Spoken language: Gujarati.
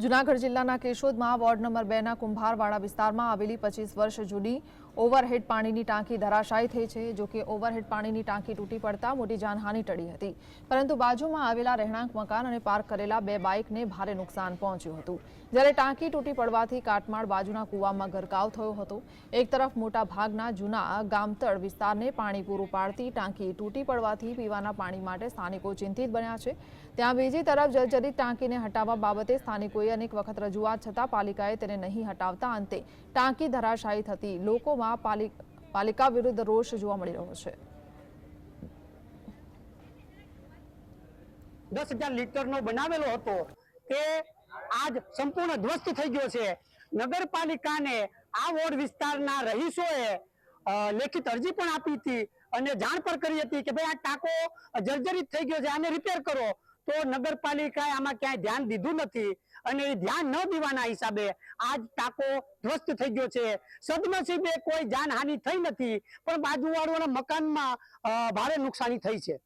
જુનાગઢ જિલ્લાના કેશોદમાં વોર્ડ નંબર બેના કુંભારવાડા વિસ્તારમાં આવેલી પચીસ વર્ષ જૂની ઓવરહેડ પાણીની ટાંકી ધરાશાયી થઈ છે, જો કે ઓવરહેડ પાણીની ટાંકી તૂટી પડતા મોટી જાનહાનિ ટળી હતી. પરંતુ બાજુમાં આવેલા રહેણાંક મકાન અને પાર્ક કરેલા બે બાઇકને ભારે નુકસાન પહોંચ્યું હતું. જ્યારે ટાંકી તૂટી પડવાથી કાટમાળ બાજુના કૂવામાં ગરકાવ થયો હતો. એક તરફ મોટા ભાગના જૂના ગામતળ વિસ્તારને પાણી પૂરું પાડતી ટાંકી તૂટી પડવાથી પીવાના પાણી માટે સ્થાનિકો ચિંતિત બન્યા છે. ત્યાં બીજી તરફ જર્જરિત ટાંકીને હટાવવા બાબતે સ્થાનિકોએ અનેક વખત રજૂઆત છતાં પાલિકાએ તેને નહીં હટાવતા અંતે ટાંકી ધરાશાયી થતી લોકોમાં પાલિ- પાલિકા વિરુદ્ધ રોષ જોવા મળી રહ્યો છે. દસ હજાર લીટરનો બનાવેલો હતો તે આજ સંપૂર્ણ ધ્વસ્ત થઈ ગયો છે. નગરપાલિકાને આ વોર્ડ વિસ્તારના રહીશોએ લેખિત અરજી પણ આપી હતી અને જાણ પણ કરી હતી કે ભાઈ આ ટાંકો જર્જરિત થઈ ગયો છે, આને રિપેર કરો. તો નગરપાલિકાએ આમાં ક્યાંય ધ્યાન દીધું નથી અને એ ધ્યાન ન દેવાના હિસાબે આજ ટાંકો ધ્વસ્ત થઈ ગયો છે. સદનસીબે કોઈ જાનહાનિ થઈ નથી, પણ બાજુવાળાના મકાનમાં ભારે નુકસાની થઈ છે.